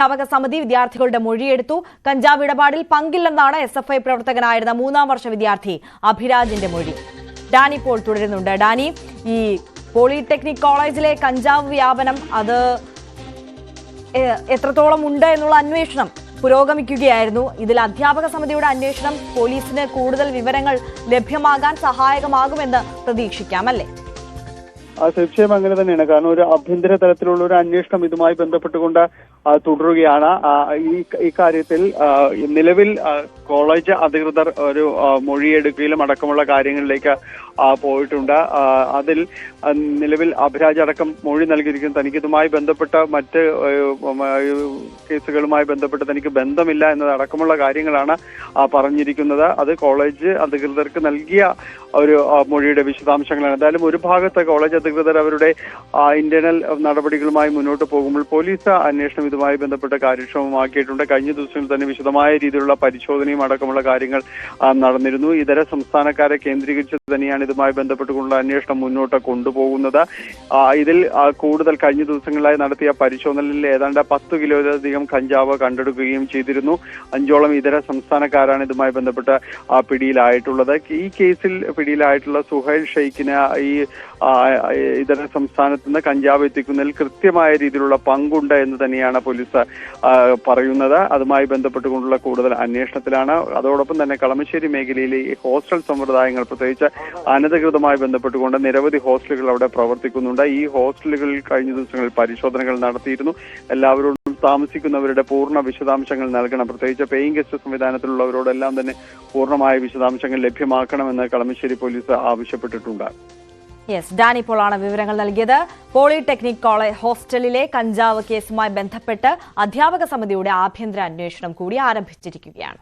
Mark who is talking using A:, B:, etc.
A: അധ്യാപക സമിതി വിദ്യാർത്ഥികളുടെ മൊഴിയെടുത്തു. കഞ്ചാവ് ഇടപാടിൽ പങ്കില്ലെന്നാണ് എസ് എഫ് ഐ പ്രവർത്തകനായിരുന്ന മൂന്നാം വർഷ വിദ്യാർത്ഥി അഭിരാജിന്റെ മൊഴി. ഡാനി പോൾ തുടരുന്നുണ്ട്. ഡാനി ഈ പോളിടെക്നിക് കോളേജിലെ കഞ്ചാവ് വ്യാപനം അത് എത്രത്തോളം ഉണ്ട് എന്നുള്ള അന്വേഷണം പുരോഗമിക്കുകയായിരുന്നു. ഇതിൽ അധ്യാപക സമിതിയുടെ അന്വേഷണം പോലീസിന് കൂടുതൽ വിവരങ്ങൾ ലഭ്യമാകാൻ സഹായകമാകുമെന്ന് പ്രതീക്ഷിക്കാം അല്ലേ?
B: തീർച്ചയായും അങ്ങനെ തന്നെയാണ്. കാരണം ഒരു ആഭ്യന്തര തലത്തിലുള്ള ഒരു അന്വേഷണം ഇതുമായി ബന്ധപ്പെട്ടുകൊണ്ട് തുടരുകയാണ്. ഈ ഇക്കാര്യത്തിൽ കാര്യത്തിൽ നിലവിൽ കോളേജ് അധികൃതർ ഒരു ആ, മൊഴിയെടുക്കലും അടക്കമുള്ള കാര്യങ്ങളിലേക്ക് പോയിട്ടുണ്ട്. അതിൽ നിലവിൽ അഭിരാജ് അടക്കം മൊഴി നൽകിയിരിക്കുന്നു. തനിക്കിതുമായി ബന്ധപ്പെട്ട മറ്റ് കേസുകളുമായി ബന്ധപ്പെട്ട് തനിക്ക് ബന്ധമില്ല എന്നത് അടക്കമുള്ള കാര്യങ്ങളാണ് പറഞ്ഞിരിക്കുന്നത്. അത് കോളേജ് അധികൃതർക്ക് നൽകിയ ഒരു മൊഴിയുടെ വിശദാംശങ്ങളാണ്. എന്തായാലും ഒരു ഭാഗത്ത് കോളേജ് അധികൃതർ അവരുടെ ഇന്റേണൽ നടപടികളുമായി മുന്നോട്ട് പോകുമ്പോൾ പോലീസ് അന്വേഷണം ഇതുമായി ബന്ധപ്പെട്ട് കാര്യക്ഷമമാക്കിയിട്ടുണ്ട്. കഴിഞ്ഞ ദിവസങ്ങളിൽ തന്നെ വിശദമായ രീതിയിലുള്ള പരിശോധനയും അടക്കമുള്ള കാര്യങ്ങൾ നടന്നിരുന്നു. ഇതര സംസ്ഥാനക്കാരെ കേന്ദ്രീകരിച്ച് തന്നെയാണ് ഇതുമായി ബന്ധപ്പെട്ടുകൊണ്ടുള്ള അന്വേഷണം മുന്നോട്ട് കൊണ്ടുപോകുന്നത്. ഇതിൽ കൂടുതൽ കഴിഞ്ഞ ദിവസങ്ങളിലായി നടത്തിയ പരിശോധനയിൽ ഏതാണ്ട് പത്ത് കിലോയിലധികം കഞ്ചാവ് കണ്ടെടുക്കുകയും ചെയ്തിരുന്നു. അഞ്ചോളം ഇതര സംസ്ഥാനക്കാരാണ് ഇതുമായി ബന്ധപ്പെട്ട് പിടിയിലായിട്ടുള്ളത്. ഈ കേസിൽ പിടിയിലായിട്ടുള്ള സുഹൈൽ ഷെയ്ഖിന് ഈ ഇതര സംസ്ഥാനത്ത് നിന്ന് കഞ്ചാവ് എത്തിക്കുന്നതിൽ കൃത്യമായ രീതിയിലുള്ള പങ്കുണ്ട് എന്ന് തന്നെയാണ് പോലീസ് പറയുന്നത്. അതുമായി ബന്ധപ്പെട്ടുകൊണ്ടുള്ള കൂടുതൽ അന്വേഷണത്തിലാണ്. അതോടൊപ്പം തന്നെ കളമശ്ശേരി മേഖലയിലെ ഈ ഹോസ്റ്റൽ സമ്പ്രദായങ്ങൾ പ്രത്യേകിച്ച് അനധികൃതമായി ബന്ധപ്പെട്ടുകൊണ്ട് നിരവധി ഹോസ്റ്റലുകൾ അവിടെ പ്രവർത്തിക്കുന്നുണ്ട്. ഈ ഹോസ്റ്റലുകളിൽ കഴിഞ്ഞ ദിവസങ്ങളിൽ പരിശോധനകൾ നടത്തിയിരുന്നു. എല്ലാവരോടും താമസിക്കുന്നവരുടെ പൂർണ വിശദാംശങ്ങൾ നൽകണം. പ്രത്യേകിച്ച് പേയിങ് ഗസ്റ്റ് സംവിധാനത്തിലുള്ളവരോടെല്ലാം തന്നെ പൂർണമായ വിശദാംശങ്ങൾ ലഭ്യമാക്കണമെന്ന് കളമശ്ശേരി പോലീസ് ആവശ്യപ്പെട്ടിട്ടുണ്ട്.
A: യെസ് ഡാനി പോളാണ് വിവരങ്ങൾ നൽകിയത്. പോളിടെക്നിക് കോളേജ് ഹോസ്റ്റലിലെ കഞ്ചാവ് കേസുമായി ബന്ധപ്പെട്ട് അധ്യാപക സമിതിയുടെ ആഭ്യന്തര അന്വേഷണം കൂടി ആരംഭിച്ചിരിക്കുകയാണ്.